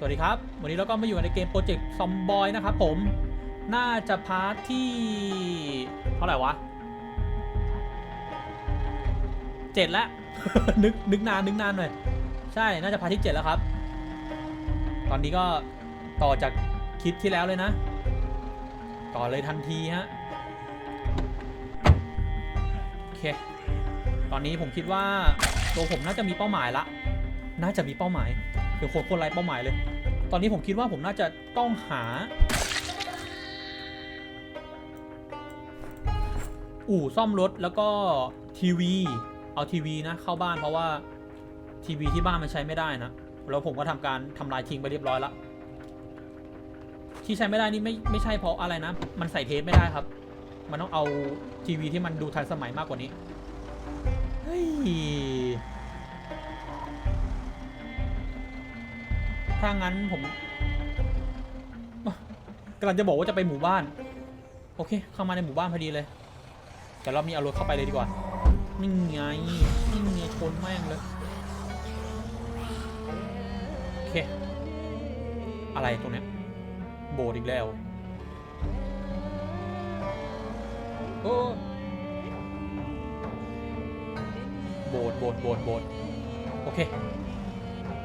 สวัสดีครับ วันนี้เราก็มาอยู่ในเกมโปรเจกต์ซอมบอยนะครับผม น่าจะพาร์ทที่เท่าไหร่วะเจ็ดแล้วนึกนึกนานนึกนานหน่อย ใช่ น่าจะพาร์ทที่เจ็ดแล้วครับ ตอนนี้ก็ต่อจากคลิปที่แล้วเลยนะ ต่อเลยทันทีฮะ โอเค ตอนนี้ผมคิดว่าตัวผมน่าจะมีเป้าหมายละ น่าจะมีเป้าหมายเป็นคนคนไรเป้าหมายเลย ตอนนี้ผมคิดว่าผมน่าจะต้องหา อู่ซ่อมรถแล้วก็ทีวี เอาทีวีนะเข้าบ้านเพราะว่าทีวีที่บ้านมันใช้ไม่ได้นะ แล้วผมก็ทำการทำลายทิ้งไปเรียบร้อยล้วที่ใช้ไม่ได้นี่ไม่ไม่ใช่เพราะอะไรนะ มันใส่เทปไม่ได้ครับ มันต้องเอาทีวีที่มันดูทันสมัยมากกว่านี้ เฮ้ย ถ้างั้นผม กำลังจะบอกว่าจะไปหมู่บ้าน โอเค เข้ามาในหมู่บ้านพอดีเลย แต่รอบนี้เอารถเข้าไปเลยดีกว่า นี่ไง นี่ไงชนแม่งเลย โอเค อะไรตรงเนี้ย โบสถ์อีกแล้ว โอ้โบสถ์โบสถ์โบสถ์โบสถ์โอเค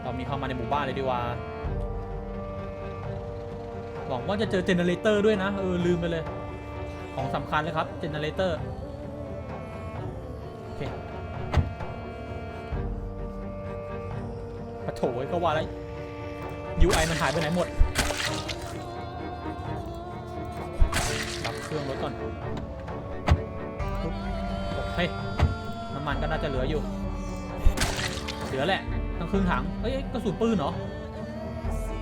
เรามีเข้ามาในหมู่บ้านเลยดีกว่า วังว่าจะเจอเจเนเรเตอร์ด้วยนะ เออ ลืมไปเลย ของสำคัญเลยครับเจเนเรเตอร์โอเคปะโถยก็ว่าแล้ว UI มันหายไปไหนหมดดับเครื่องรถก่อนโอเคน้ำมันก็น่าจะเหลืออยู่ เหลือแหละ ทั้งครึ่งถังเอ้ยกระสุนปืนเหรอ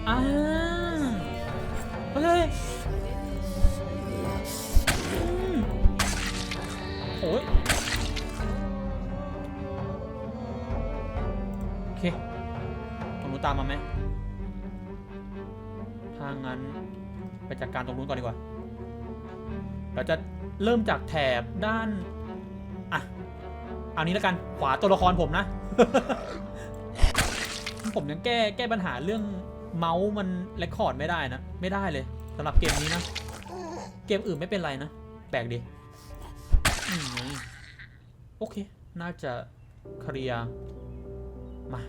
อ่า เฮ้ยอืมโอ้ยโอเคตรงนู้นตามมาไหมถ้างั้นไปจัดการตรงนู้นก่อนดีกว่า เราจะเริ่มจากแถบด้าน อะ เอานี้แล้วกัน ขวาตัวละครผมนะ ผมยังแก้แก้ปัญหาเรื่อง เมาส์มันเรคคอร์ดไม่ได้นะ ไม่ได้เลยสำหรับเกมนี้นะ เกมอื่นไม่เป็นไรนะ แปลกดีโอเค น่าจะเคลียร์มา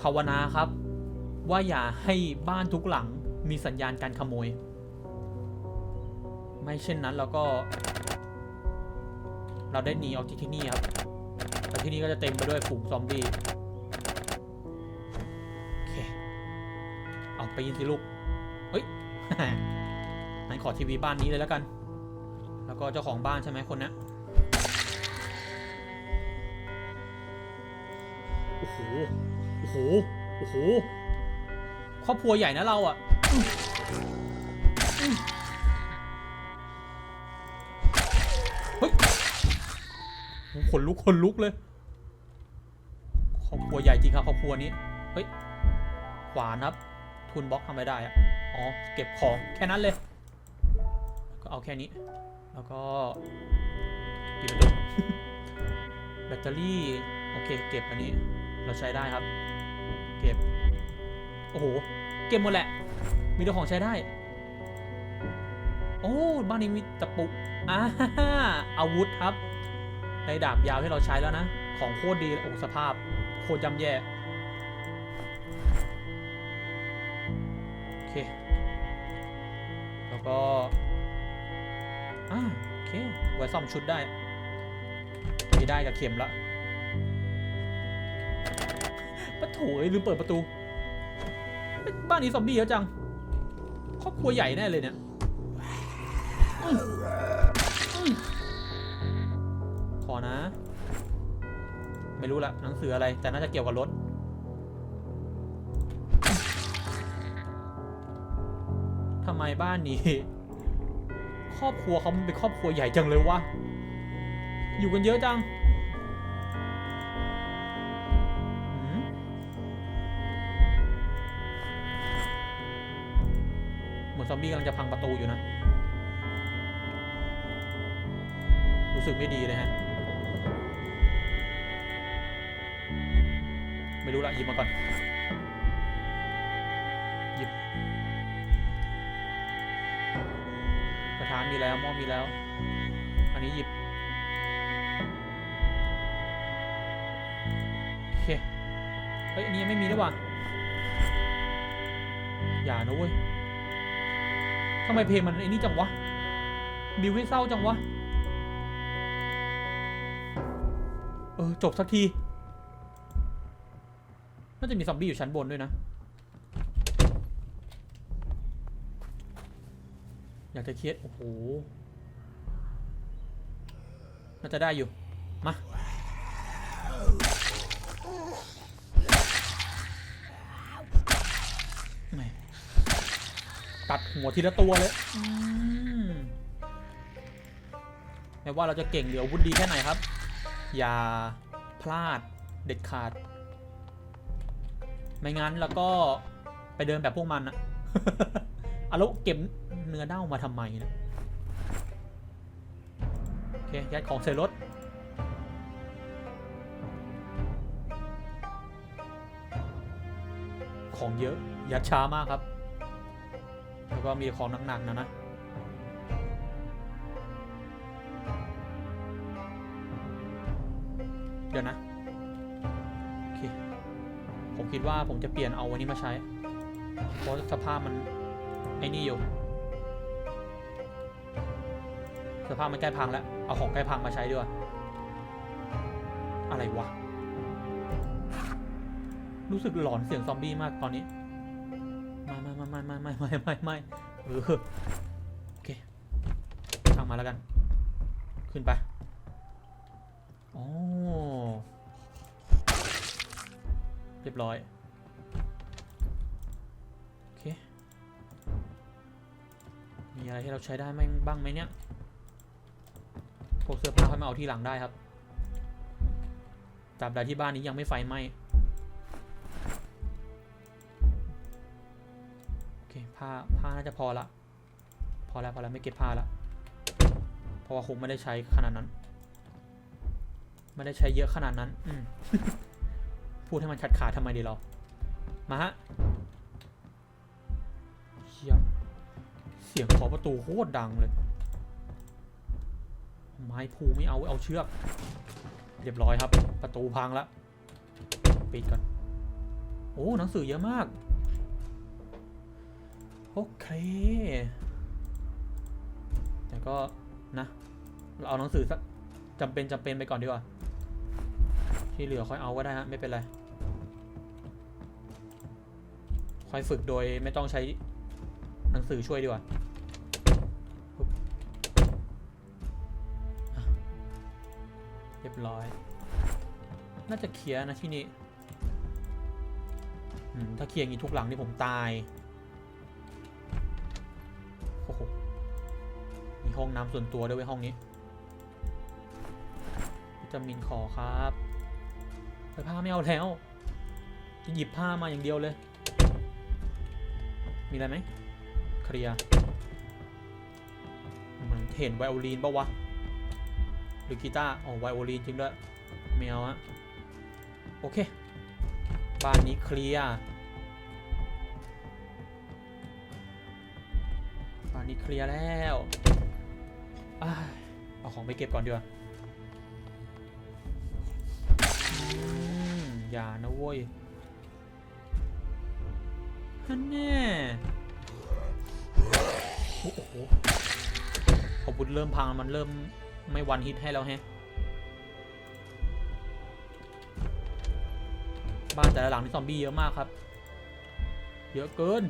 ภาวนาครับ ว่าอย่าให้บ้านทุกหลังมีสัญญาณการขโมย ไม่เช่นนั้นเราก็ เราได้หนีออกจากที่นี่ครับแต่ที่นี่ก็จะเต็มไปด้วยฝูงซอมบี้ ปยินสิลูก เฮ้ยงั้นขอทีวีบ้านนี้เลยแล้วกัน แล้วก็เจ้าของบ้านใช่ไหมคนเนี้โอ้โห โอ้โห โอ้โห ครอบครัวใหญ่นะเราอะเฮ้ยขนลุกขนลุกเลย ครอบครัวใหญ่จริงครับครอบครัวนี้ เฮ้ย ขวานับ ทุนบล็อกทำไม่ได้อะอ๋อ เก็บของแค่นั้นเลย ก็เอาแค่นี้ แล้วก็ปิดประตูแบตเตอรี่ โอเค เก็บอันนี้ เราใช้ได้ครับ เก็บ โอ้โห เก็บหมดแหละ มีตัวของใช้ได้ โอ้ บ้านนี้มีตะปุอ่าอาวุธครับได้ดาบยาวให้เราใช้แล้วนะ ของโคตรดี โอ้ สภาพ โคตรย่ำแย่ เค แล้วก็อ่าโอเคไว้ซ่อมชุดได้มีได้กับเข็มละปะโถยลืมเปิดประตู บ้านนี้ซอมบี้เยอะจัง ครอบครัวใหญ่แน่เลยเนี่ยขอนะ ไม่รู้ละหนังสืออะไร แต่น่าจะเกี่ยวกับรถำไมบ้านนี้ ครอบครัวเขามันเป็นครอบครัวใหญ่จังเลยวะ อยู่กันเยอะจังหืมเหมือนซอมบี้กำลังจะพังประตูอยู่นะ รู้สึกไม่ดีเลยฮะ ไม่ไม่รู้ละหยิบมาก่อน มีแล้วหม้อมีแล้ว อันนี้หยิบโอเคเฮ้ยอันนี้ยังไม่มีด้วว่ะอย่านะเว้ยทำไมเพลงมันไอ้นี่จังวะบิวให้เศร้าจังวะเออจบสักที น่าจะมีซอมบี้อยู่ชั้นบนด้วยนะ อยากจะเครียดโอ้โห น่าจะได้อยู่ มา ตัดหัวทีละตัวเลยอืมไม่ว่าเราจะเก่งหรืออาวุธดีแค่ไหนครับ อย่าพลาดเด็ดขาด ไม่งั้นแล้วก็ไปเดินแบบพวกมันอะ เอาแล้วเก็บเนื้อเน่ามาทำไมนะโอเคยัดของใส่รถของเยอะ ยัดช้ามากครับ แล้วก็มีของหนักๆนะนะเดี๋ยวนะโอเคผมคิดว่าผมจะเปลี่ยนเอาวันนี้มาใช้ เพราะสภาพมัน ไอ้นี่อยู่สภาพมันใกล้พังแล้ว เอาของใกล้พังมาใช้ดีกว่าอะไรวะ รู้สึกหลอนเสียงซอมบี้มากตอนนี้ไม่ไม่ไม่ไม่ไม่ไม่ไม่ไม่ไม่เออโอเคทางมาแล้วกัน ขึ้นไปโอ้เรียบร้อย มีอะไรที่เราใช้ได้ไหมบ้างไหมเนี่ยพวกเสื้อผ้าค่อยมาเอาที่หลังได้ครับตราบใดที่บ้านนี้ยังไม่ไฟไหม้โอเคผ้าผ้าน่าจะพอละ พอแล้วพอแล้วไม่เก็บผ้าละเพราะว่าคงไม่ได้ใช้ขนาดนั้น ไม่ได้ใช้เยอะขนาดนั้นอืพูดให้มันขาดขาดทำไมดีเรามาฮะเชี่ย เสียงขอประตูโคตรดังเลย ไม้พูไม่เอาเอาเชือก เรียบร้อยครับ ประตูพังละปิดก่อนโอ้หนังสือเยอะมาก โอเค แต่ก็นะ เราเอาหนังสือสักจำเป็นจำเป็นไปก่อนดีกว่า ที่เหลือค่อยเอาก็ได้ฮะไม่เป็นไรค่อยฝึกโดยไม่ต้องใช้หนังสือช่วยดีกว่า ร้อย น่าจะเคลียร์นะที่นี่ถ้าเคลียร์อย่างนี้ทุกหลังนี่ผมตายโอ้โหมีห้องน้ำส่วนตัวด้วยเว้ห้องนี้วิตามินขอครับไปผ้าไม่เอาแล้ว จะหยิบผ้ามาอย่างเดียวเลย มีอะไรไหมเคลียร์มันเห็นไวโอลีนปะวะ รือกีตาร์อ๋อไวโอลีนจริงด้วยไม่เอาอะโอเค บ้านนี้เคลียร์ตอนนี้เคลียร์แล้วอเอาของไปเก็บก่อนดีกว่าออย่านะเว้ยฮันแน่โอ้โหพอบุญเริ่มพังมันเริ่ม ไม่วันฮิตให้แล้วแฮะ บ้านแต่ละหลังที่ซอมบี้เยอะมากครับ เยอะเกิน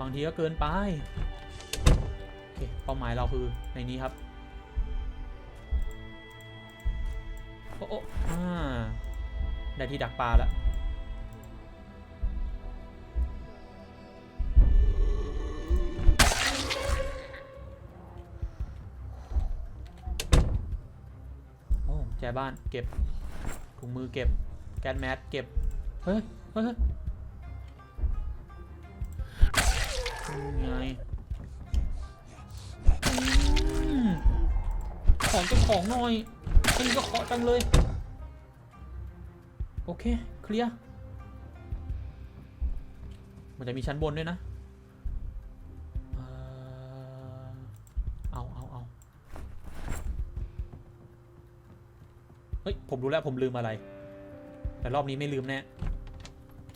บางทีก็เกินไป โอเค เป้าหมายเราคือในนี้ครับ โอ้โอ้อ่าได้ที่ดักปลาแล้ว แจบ้านเก็บถุงมือเก็บ แก๊สแมสเก็บ เฮ้ยเฮ้ยยังไงของเจ้าของหน่อยอันนี้ก็เคาะจังเลย โอเค เคลียร์ มันจะมีชั้นบนด้วยนะ ผมรู้แล้วผมลืมอะไร แต่รอบนี้ไม่ลืมแน่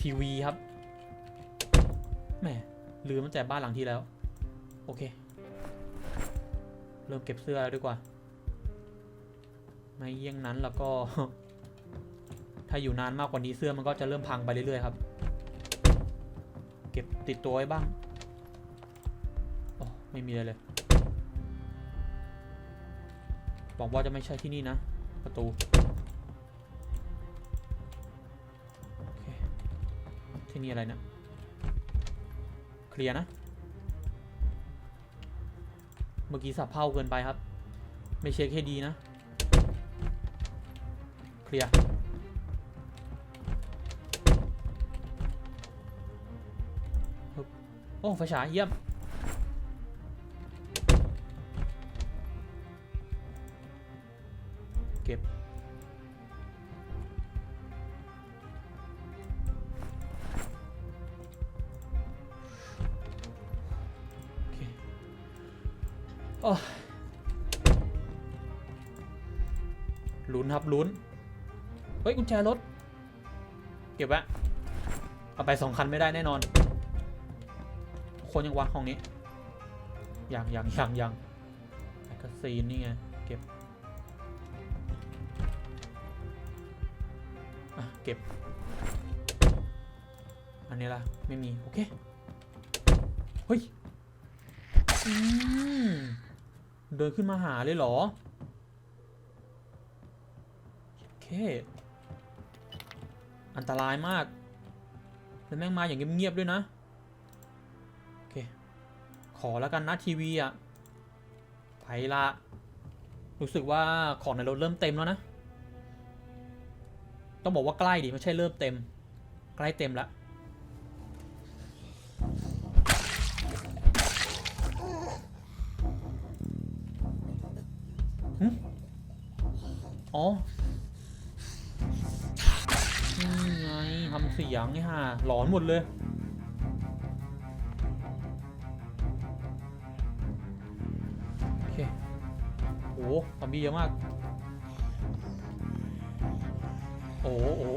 ทีวีครับแหมลืมตั้งแต่บ้านหลังที่แล้ว โอเค เริ่มเก็บเสื้อแล้วดีกว่าไม่เยี่ยงนั้นแล้วก็ ถ้าอยู่นานมากกว่านี้เสื้อมันก็จะเริ่มพังไปเรื่อยๆครับ เก็บติดตัวไว้บ้างโอ้ไม่มีอะไรเลยหวังว่าจะไม่ใช่ที่นี่นะ ประตู ที่นี่อะไรนะ เคลียร์นะ เมื่อกี้สับเพ่าเกินไปครับ ไม่เช็คให้ดีนะ เคลียร์โอ้ไฟฉายเยี่ยมเก็บ โอ้ลุ้นครับลุ้น เฮ้ยกุญแจรถ เก็บไว้เอาไปสองคันไม่ได้แน่นอน คนยังวะห้องนี้ยังยังยังยังแมกกาซีนนี่ไง เก็บอะเก็บ อันนี้ละไม่มี โอเค เฮ้ย อืม เดินขึ้นมาหาเลยเหรอโอเค อันตรายมาก แล้วแม่งมาอย่างเงียบๆด้วยนะ โอเค ขอแล้วกันนะทีวีอะไปละ รู้สึกว่าของในรถเริ่มเต็มแล้วนะ ต้องบอกว่าใกล้ดิไม่ใช่เริ่มเต็ม ใกล้เต็มแล้ว อ๋อนี่ไงทำเสียงนี่ฮะหลอนหมดเลยโอเคโอ้ซอมบี้เยอะมาก โอ้โอ้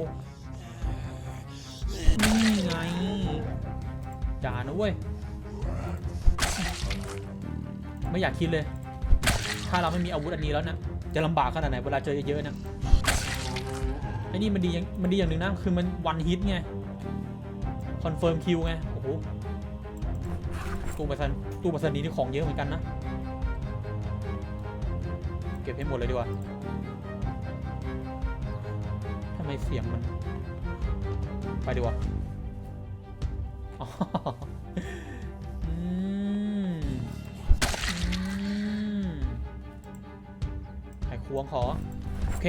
นี่ไงจ่านะเว้ย ไม่อยากคิดเลย ถ้าเราไม่มีอาวุธอันนี้แล้วนะ่ จะลำบากขนาดไหนเวลาเจอเยอะๆเนะไอ้นี่มันดีอย่างมันดีอย่างหนึ่งนะคือมันวันฮิตไงคอนเฟิร์มคิวไงโอ้โหตู้ปัสนตู้ปัสนีนี่ของเยอะเหมือนกันนะเก็บให้หมดเลยดีกว่าทำไมเสียงมัน ไปดีกว่า ไขควงขอโอเค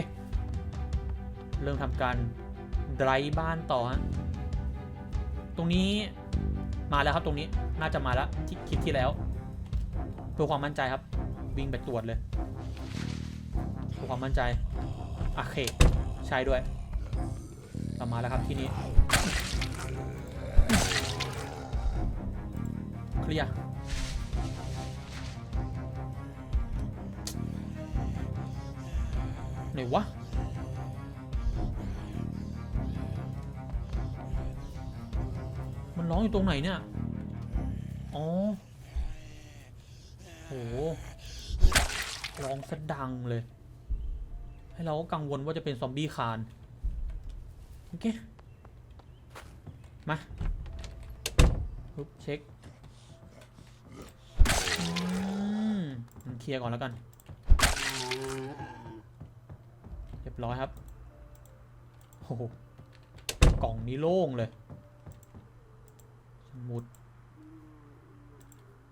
เริ่มทำการไดร์บ้านต่อฮะตรงนี้มาแล้วครับตรงนี้น่าจะมาแล้วที่คลิปที่แล้ว เพื่อความมั่นใจครับ วิ่งไปตรวจเลยเพื่อความมั่นใจโอเค ใช่ด้วยเรามาแล้วครับที่นี่เคลียร์ ไหนวะมันร้องอยู่ตรงไหนเนี่ย อ๋อ โห ร้องสะดังเลย ให้เราก็กังวลว่าจะเป็นซอมบี้คาน โอเค มาปึ๊บเช็คอืมเคลียร์ก่อนแล้วกัน ร้อยครับโอ้โหกล่องนี้โล่งเลยสมุด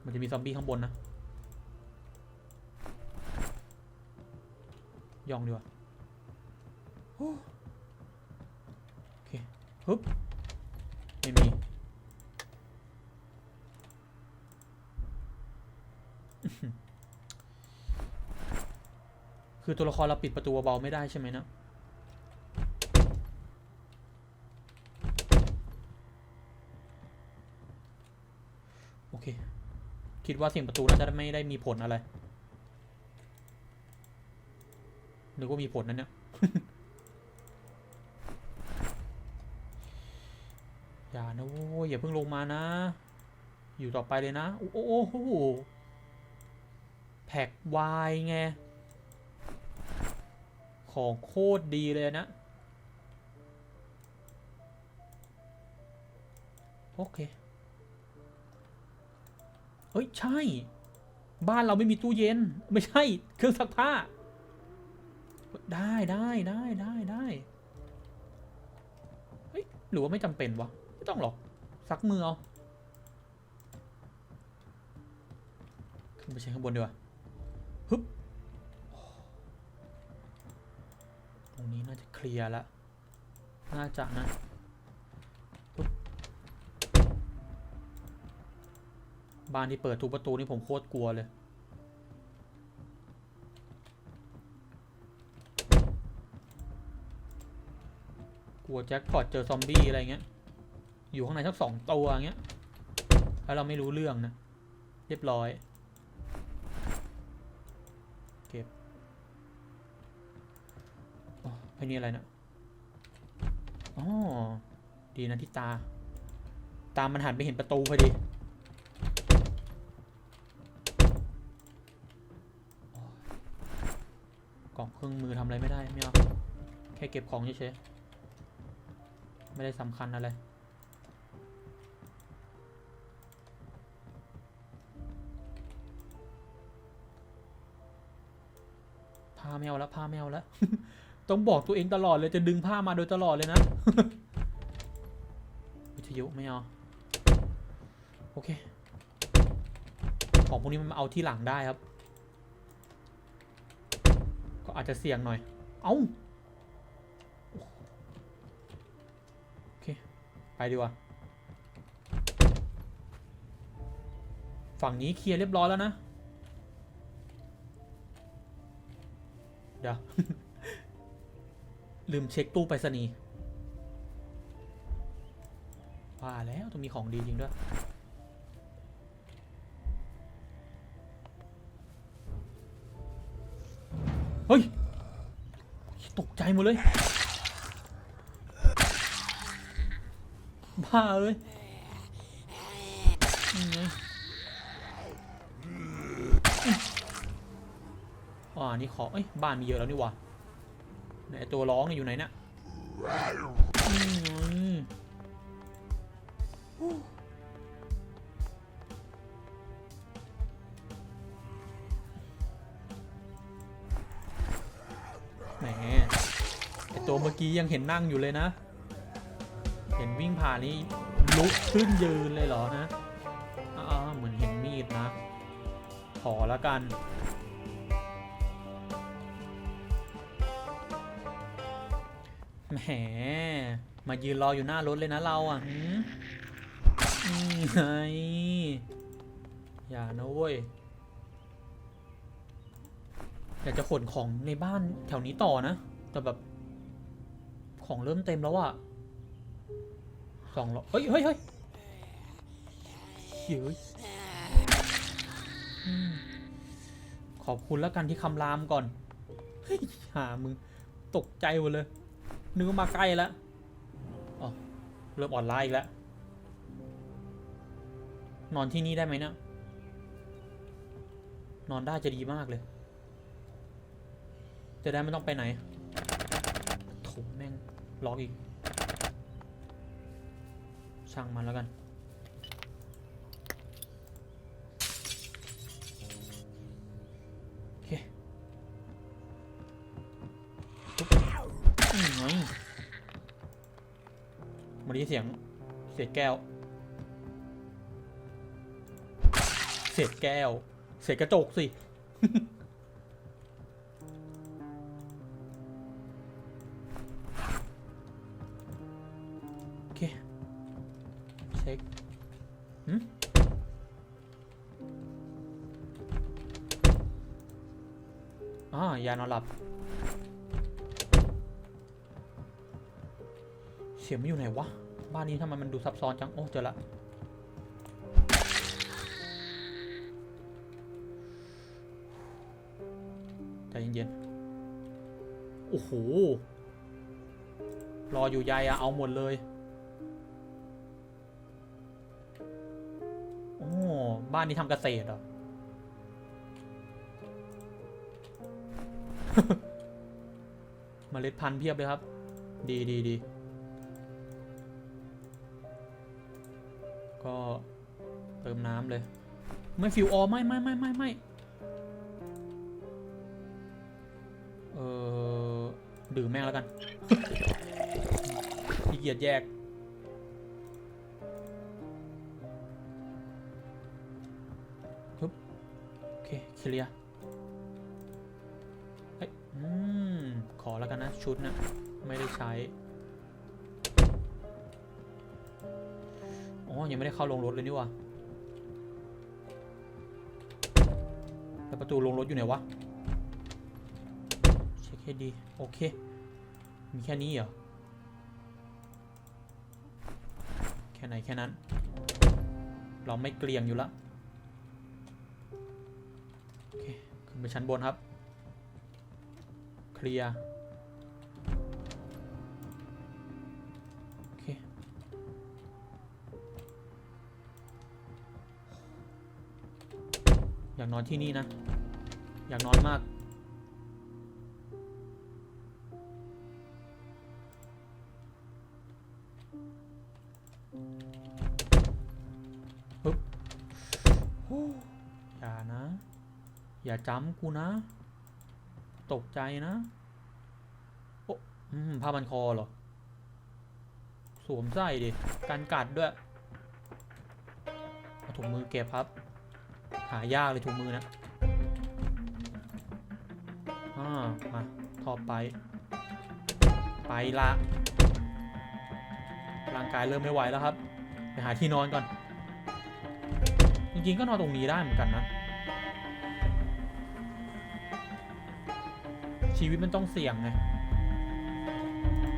มันจะมีซอมบี้ข้างบนนะ ย่องดีกว่าโอ้โอเคฮึบไม่มี คือตัวละครเราปิดประตูเบาไม่ได้ใช่ไหมนะโอเค คิดว่าเสียงประตูน่าจะไม่ได้มีผลอะไรนึกว่ามีผลนั่นเนี่ยอย่านะโว้ยอย่าเพิ่งลงมานะ อยู่ต่อไปเลยนะ โอ้โอ้โอ้โหแพ็กวายไง ของโคตรดีเลยนะ โอเค เฮ้ย ใช่ บ้านเราไม่มีตู้เย็น ไม่ใช่ เครื่องซักผ้า ได้ได้ได้ได้ได้เฮ้ย หรือว่าไม่จำเป็นวะ ไม่ต้องหรอก ซักมือเอา ขึ้นไปเช็คข้างบนดีกว่า ตรงนี้น่าจะเคลียร์แล้วน่าจะนะบ้านที่เปิดทุกประตูนี่ผมโคตรกลัวเลย กลัวแจ็คพอตเจอซอมบี้อะไรเงี้ย อยู่ข้างในสักสองตัวเงี้ย แล้วเราไม่รู้เรื่องนะ เรียบร้อย เก็บอ๋อ ไอ้นี่อะไรเนะอ๋อดีนะที่ตา ตามมันหันไปเห็นประตูพอดีกล่องเครื่องมือทำอะไรไม่ได้ไม่เอาแค่เก็บของเฉยๆไม่ได้สำคัญอะไรผ้าไม่เอาแล้วผ้าไม่เอาแล้ว ต้องบอกตัวเองตลอดเลยจะดึงผ้ามาโดยตลอดเลยนะ วิทยุไม่เอา โอเค ของพวกนี้มันเอาที่หลังได้ครับ ก็อาจจะเสี่ยงหน่อย เอา้าโอเค ไปดีกว่า ฝั่งนี้เคลียร์เรียบร้อยแล้วนะ เดี๋ยว ลืมเช็คตู้ไปรษณีย์ว่าแล้วต้องมีของดีจริงด้วย เฮ้ย ตกใจหมดเลย บ้าเลยนี่ไงอ่านี่ขอเอ้ย บ้านมีเยอะแล้วนี่ว่า ไหนไอ้ตัวร้องอยู่ไหนเนี่ยนี่ไงแหมไอตัวเมื่อกี้ยังเห็นนั่งอยู่เลยนะ เห็นวิ่งผ่านนี่ลุกขึ้นยืนเลยเหรอนะอ่าเหมือนเห็นมีดนะ ขอแล้วกัน แหมมายืนรออยู่หน้ารถเลยนะเราอะหืมไงอย่านะเว้ยอยากจะขนของในบ้านแถวนี้ต่อนะ แต่แบบ ของเริ่มเต็มแล้วอะสองร้อยเฮ้ยเฮ้ยเฮ้ยเฮ้ยขอบคุณแล้วกันที่คำรามก่อน เฮ้ยหามึง ตกใจหมดเลย นึกว่ามาใกล้แล้วอ๋อเริ่มอ่อนล้าอีกแล้ว นอนที่นี่ได้ไหมเนะนอนได้จะดีมากเลย จะได้ไม่ต้องไปไหนโถแม่งล็อกอีก ช่างมันแล้วกัน มาดีเสียงเศษแก้ว เศษแก้ว เศษกระจกสิ โอเค เช็คหืมออ่ายานอนหลับ เสียงไม่อยู่ไหนวะ บ้านนี้ทำไมมันดูซับซ้อนจัง โอ้ เจอละ ใจเย็นๆ โอ้โห รออยู่ใยอะเอาหมดเลย โอ้ บ้านนี้ทำเกษตรเหรอเมล็ดพันธุ์เพียบเลยครับ ดีดีดี เติมน้ำเลย ไม่ฟิวออไม่ไม่ไม่ไม่ไม่เออดื่มแม่งแล้วกันขี้เกียจแยก ปึ๊บ โอเค เคลียร์เฮ้ยอืม ขอแล้วกันนะ ชุดนะ ไม่ได้ใช้ อ๋อ ยังไม่ได้เข้าลงรถเลยนี่ว่า แต่ประตูลงรถอยู่ไหนวะ เช็คให้ดี โอเค มีแค่นี้เหรอ แค่ไหนแค่นั้น เราไม่เกลียงอยู่ละ โอเค ขึ้นไปชั้นบนครับ เคลียร์ นอนที่นี่นะ อยากนอนมาก ปึ๊บโอ้อย่านะ อย่าจำกูนะ ตกใจนะ โอ้อืมผ้ามันคอเหรอ สวมใส่ดิ การกัดด้วยเอาถุงมือเก็บครับ หายากเลยถุงมือนะอ่ามาทอไป ไปละร่างกายเริ่มไม่ไหวแล้วครับ ไปหาที่นอนก่อน จริงๆก็นอนตรงนี้ได้เหมือนกันนะ ชีวิตมันต้องเสี่ยงไง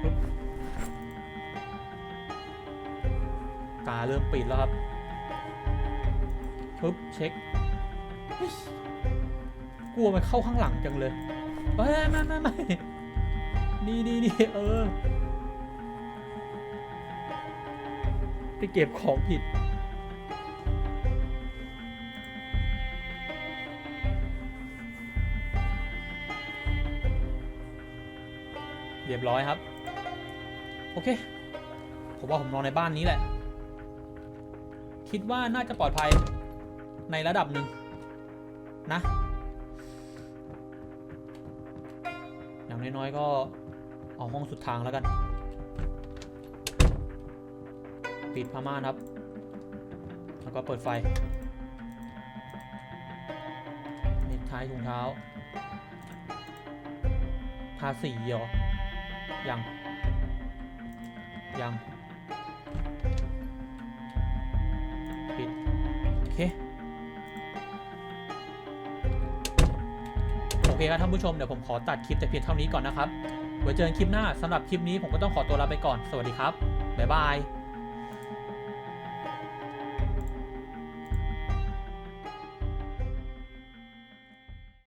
ปึ๊บตาเริ่มปิดแล้วครับปึ๊บเช็ค กลัวมันเข้าข้างหลังจังเลยเฮ้ยไม่ไม่ไม่นี่นี่นี่เออไปเก็บของผิด เรียบร้อยครับ โอเค ผมว่าผมนอนในบ้านนี้แหละ คิดว่าน่าจะปลอดภัยในระดับหนึ่ง นะ อย่างน้อยๆก็เอาห้องสุดทางแล้วกัน ปิดผ้าม่านครับ แล้วก็เปิดไฟเน็กไทถุงเท้าทาสีเหรอ ยัง ยัง ปิด โอเค เคครับท่านผู้ชมเดี๋ยวผมขอตัดคลิปแต่เพียงเท่านี้ก่อนนะครับไว้เจอกันคลิปหน้าสำหรับคลิปนี้ผมก็ต้องขอตัวลาไปก่อนสวัสดีครับบ๊ายบาย